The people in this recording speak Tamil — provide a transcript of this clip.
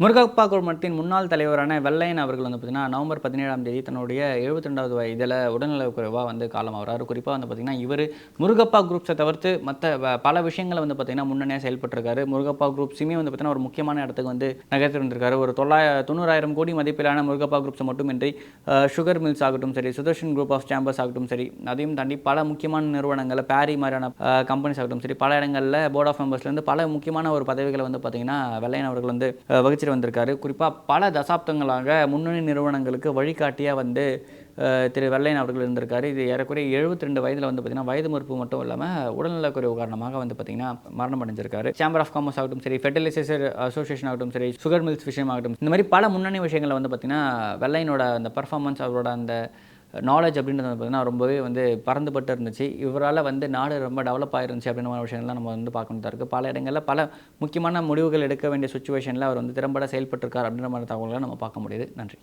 முருகப்பா குழுமத்தின் முன்னாள் தலைவரான வெள்ளையன் அவர்கள் வந்து பார்த்தீங்கன்னா நவம்பர் பதினேழாம் தேதி தன்னுடைய எழுபத்தி ரெண்டாவது வயதில் உடல்நலக்குறைவாக வந்து காலம் ஆகிறாரு குறிப்பாக வந்து பார்த்தீங்கன்னா இவர் முருகப்பா குரூப்ஸை தவிர்த்து மற்ற பல விஷயங்களை வந்து பார்த்தீங்கன்னா முன்னணியாக செயல்பட்டிருக்காரு. முருகப்பா குரூப்ஸுமே வந்து பார்த்தீங்கன்னா ஒரு முக்கியமான இடத்துக்கு வந்து நகர்த்தி வந்திருக்காரு ஒரு தொள்ளாய தொண்ணூறாயிரம் கோடி மதிப்பிலான முருகப்பா குரூப்ஸ் மட்டுமின்றி சுகர் மில்ஸ் ஆகட்டும் சரி சுதர்ஷன் குரூப் ஆஃப் சேம்பர்ஸ் ஆகட்டும் சரி அதையும் தாண்டி பல முக்கியமான நிறுவனங்கள் பேரி மாதிரியான கம்பெனிஸ் ஆகட்டும் சரி பல இடங்களில் போர்ட் ஆஃப் மெம்பர்ஸ்லேருந்து பல முக்கியமான ஒரு பதவிகளை வந்து பார்த்தீங்கன்னா வெள்ளையன் அவர்கள் வந்து வகிச்சு வகிச்சிட்டு வந்திருக்காரு. குறிப்பாக பல தசாப்தங்களாக முன்னணி நிறுவனங்களுக்கு வழிகாட்டியாக வந்து திரு வெள்ளையன் அவர்கள் இருந்திருக்காரு. இது ஏறக்குறைய எழுபத்தி ரெண்டு வயதில் வந்து பார்த்தீங்கன்னா வயது மறுப்பு மட்டும் இல்லாமல் உடல்நலக்குறைவு காரணமாக வந்து பார்த்தீங்கன்னா மரணம் அடைஞ்சிருக்காரு. சேம்பர் ஆஃப் காமர்ஸ் ஆகட்டும் சரி ஃபெர்டிலைசர் அசோசியேஷன் ஆகட்டும் சரி சுகர் மில்ஸ் விஷயம் ஆகட்டும் இந்த மாதிரி பல முன்னணி விஷயங்களை வந்து பார்த்தீங்கன்னா வெள்ளையனோட அந்த பர்ஃபார்மன்ஸ் அவரோட அந்த நாலேஜ் அப்படின்றது வந்து பார்த்தீங்கன்னா ரொம்பவே வந்து பறந்துபட்டு இருந்துச்சு. இவரால் வந்து நாடு ரொம்ப டெவலப் ஆயிருந்துச்சு அப்படின்ற மாதிரி விஷயங்கள்லாம் நம்ம வந்து பார்க்கணும் இருக்குது பல இடங்களில் பல முக்கியமான முடிவுகள் எடுக்க வேண்டிய சுச்சுவேஷனில் அவர் வந்து திறம்பட செயல்பட்டிருக்கார் அப்படின்ற மாதிரி தகவல்களை நம்ம பார்க்க முடியுது. நன்றி.